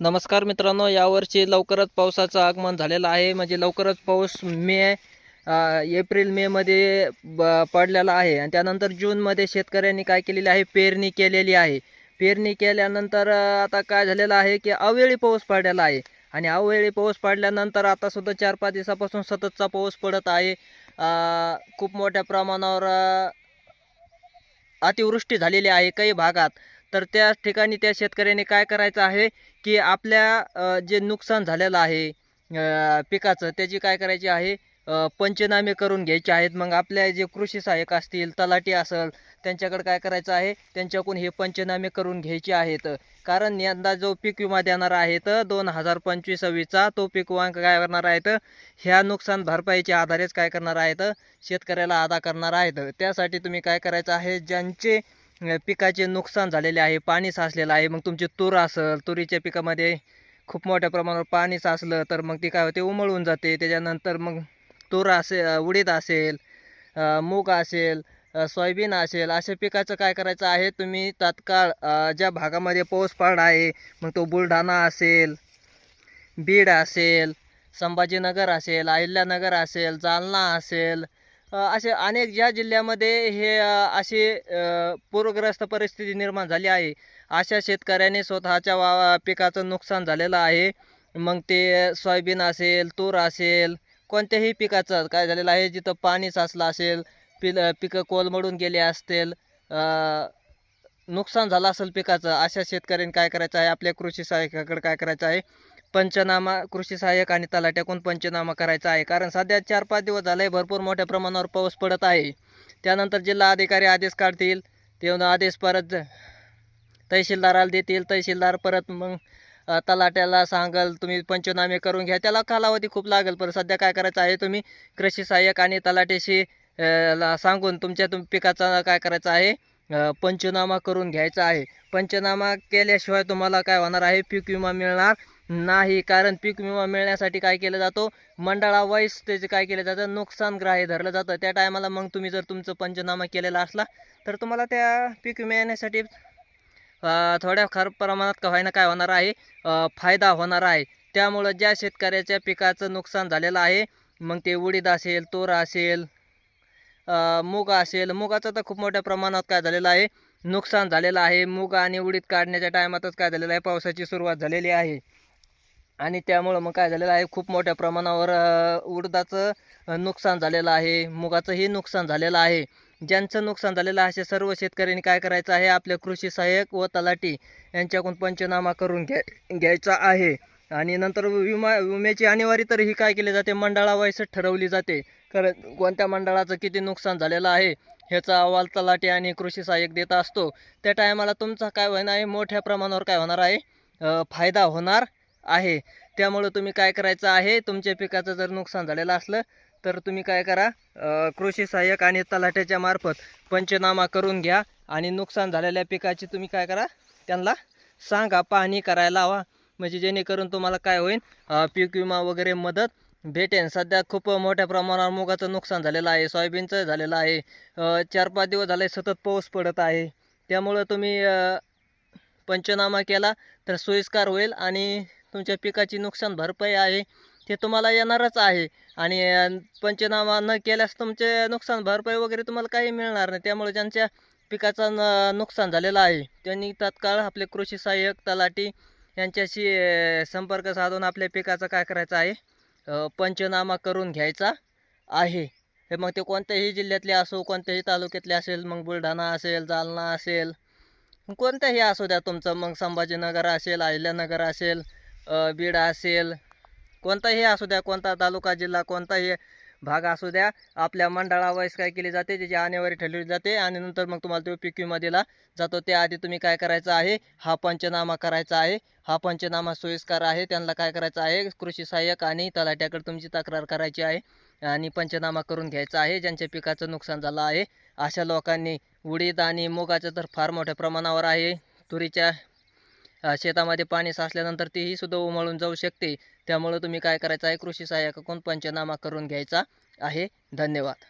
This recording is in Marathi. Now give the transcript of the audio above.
नमस्कार मित्रांनो यावर्षी लवकरच पावसाचं आगमन झालेलं आहे. म्हणजे लवकरच पाऊस मे एप्रिल मेमध्ये ब पडलेला आहे. आणि त्यानंतर जूनमध्ये शेतकऱ्यांनी काय केलेली आहे? पेरणी केलेली आहे. पेरणी केल्यानंतर आता काय झालेलं आहे की अवेळी पाऊस पडलेला आहे. आणि अवेळी पाऊस पडल्यानंतर आता सुद्धा चार पाच दिवसापासून सततचा पाऊस पडत आहे. खूप मोठ्या प्रमाणावर अतिवृष्टी झालेली आहे काही भागात. तर त्या ठिकाणी त्या शेतकऱ्याने काय करायचं आहे की आपल्या जे नुकसान झालेलं आहे पिकाचं त्याची काय करायची आहे? पंचनामे करून घ्यायचे आहेत. मग आपल्या जे कृषी सहाय्यक असतील तलाठी असेल त्यांच्याकडे काय करायचं आहे? त्यांच्याकडून हे पंचनामे करून घ्यायचे आहेत. कारण यंदा जो पीक विमा देणार आहेत दोन हजार पंचवीस सव्वीसचा तो पीक विमा काय करणार आहेत? ह्या नुकसान भरपाईच्या आधारेच काय करणार आहेत? शेतकऱ्याला अदा करणार आहेत. त्यासाठी तुम्ही काय करायचं आहे? ज्यांचे पिकाचे नुकसान झालेले आहे पाणी साचलेलं आहे मग तुमची तूर असेल तुरीच्या पिकामध्ये खूप मोठ्या प्रमाणावर पाणी साचलं तर मग ती काय होते उमळून जाते. त्याच्यानंतर मग तूर असेल उडीद असेल मूग असेल सोयाबीन असेल अशा पिकाचं काय करायचं आहे तुम्ही तात्काळ ज्या भागामध्ये पाऊस पडला आहे मग तो बुलढाणा असेल बीड असेल संभाजीनगर असेल अहिल्यानगर असेल जालना असेल असे अनेक ज्या जिल्ह्यामध्ये हे अशी पूरग्रस्त परिस्थिती निर्माण झाली आहे अशा शेतकऱ्याने स्वतःच्या वा पिकाचं नुकसान झालेलं आहे. मग ते सोयाबीन असेल तूर असेल कोणत्याही पिकाचं काय झालेलं आहे जिथं पाणी साचलं असेल पिल पिकं कोलमडून गेले असतील नुकसान झालं असेल पिकाचं अशा शेतकऱ्यांनी काय करायचं आहे आपल्या कृषी सहाय्यकाकडे काय करायचं आहे पंचनामा कृषी सहाय्यक आणि तलाट्याकडून पंचनामा करायचा आहे. कारण सध्या चार पाच दिवस झाले भरपूर मोठ्या प्रमाणावर पाऊस पडत आहे. त्यानंतर जिल्हा अधिकारी आदेश काढतील. ते आदेश परत ज- तहसीलदाराला देतील. तहसीलदार परत मग तलाट्याला सांगल तुम्ही पंचनामे करून घ्या. त्याला कालावधी खूप लागेल पण सध्या काय करायचं आहे तुम्ही कृषी सहाय्यक आणि तलाट्याशी ला सांगून तुमच्या तुम पिकाचा काय करायचं आहे पंचनामा करून घ्यायचा आहे. पंचनामा केल्याशिवाय तुम्हाला काय होणार आहे पीक विमा मिळणार नाही कारण पीक विमा मिळण्यासाठी काय केलं जातो? मंडळावाईज त्याचे काय केलं जातं? नुकसान ग्राह्य धरलं जातं. त्या टायमाला मग तुम्ही जर तुमचं पंचनामा केलेला असला तर तुम्हाला त्या पीक विमा येण्यासाठी थोड्या फार प्रमाणात का होईना काय होणार आहे? फायदा होणार आहे. त्यामुळं ज्या शेतकऱ्याच्या पिकाचं नुकसान झालेलं आहे मग ते उडीद असेल तोर असेल मुग मूग असेल मुगाचं तर खूप मोठ्या प्रमाणात काय झालेलं आहे? नुकसान झालेलं आहे. मूग आणि उडीद काढण्याच्या टायमातच काय झालेलं आहे? पावसाची सुरुवात झालेली आहे. आणि त्यामुळं मग काय झालेलं आहे खूप मोठ्या प्रमाणावर उडदाचं नुकसान झालेलं आहे मुगाचंही नुकसान झालेलं आहे. ज्यांचं नुकसान झालेलं आहे सर्व शेतकऱ्यांनी काय करायचं आहे आपल्या कृषी सहाय्यक व तलाठी यांच्याकडून पंचनामा करून घ्या घ्यायचा आहे. आणि नंतर विमा विम्याची अनिवार्य तर ही काय केली जाते मंडळावाईस ठरवली जाते. कारण कोणत्या मंडळाचं किती नुकसान झालेलं आहे ह्याचा अहवाल तलाठी आणि कृषी सहाय्यक देत असतो. त्या टायमाला तुमचा काय होणार आहे मोठ्या प्रमाणावर काय होणार आहे फायदा होणार आहे. त्यामुळं तुम्ही काय करायचं आहे तुमच्या पिकाचं जर नुकसान झालेलं असलं तर तुम्ही काय करा कृषी सहाय्यक आणि तलाठ्याच्या मार्फत पंचनामा करून घ्या आणि नुकसान झालेल्या पिकाची तुम्ही काय करा त्यांना सांगा पाहणी करायला हवा म्हणजे जेणेकरून तुम्हाला काय होईल पीक विमा वगैरे मदत भेटेन. सध्या खूप मोठ्या प्रमाणावर मुगाचं नुकसान झालेलं आहे सोयाबीनचं झालेलं आहे. चार पाच दिवस झाले सतत पाऊस पडत आहे. त्यामुळं तुम्ही पंचनामा केला तर सोयीस्कर होईल आणि तुमच्या पिकाची नुकसान भरपाई आहे ते तुम्हाला येणारच आहे. आणि पंचनामा न केल्यास तुमचे नुकसान भरपाई वगैरे तुम्हाला काही मिळणार नाही. त्यामुळे ज्यांच्या पिकाचं न नुकसान झालेलं आहे त्यांनी तात्काळ आपले कृषी सहाय्यक तलाठी यांच्याशी संपर्क साधून आपल्या पिकाचं काय करायचं आहे पंचनामा करून घ्यायचा आहे. हे मग ते कोणत्याही जिल्ह्यातले असो कोणत्याही तालुक्यातले असेल मग बुलढाणा असेल जालना असेल कोणत्याही असू द्या तुमचं. मग संभाजीनगर असेल अहिल्यानगर असेल बीड असेल कोणताही असू द्या कोणता तालुका जिल्हा कोणताही भाग असू द्या आपल्या मंडळावाईज काय केली जाते त्याची आणेवारी ठरवली जाते आणि नंतर मग तुम्हाला तो पीक विमा दिला जातो. त्याआधी तुम्ही काय करायचं आहे हा पंचनामा करायचा आहे हा पंचनामा सोयीस्कर आहे त्यांना काय करायचं आहे कृषी सहाय्यक आणि तलाट्याकडे तुमची तक्रार करायची आहे आणि पंचनामा करून घ्यायचा आहे ज्यांच्या पिकाचं नुकसान झालं आहे अशा लोकांनी उडीद आणि मुगाचं तर फार मोठ्या प्रमाणावर आहे तुरीच्या शेतामध्ये पाणी साचल्यानंतर तीही सुद्धा उमळून जाऊ शकते. त्यामुळं तुम्ही काय करायचं आहे कृषी सहाय्यकाकडून पंचनामा करून घ्यायचा आहे. धन्यवाद.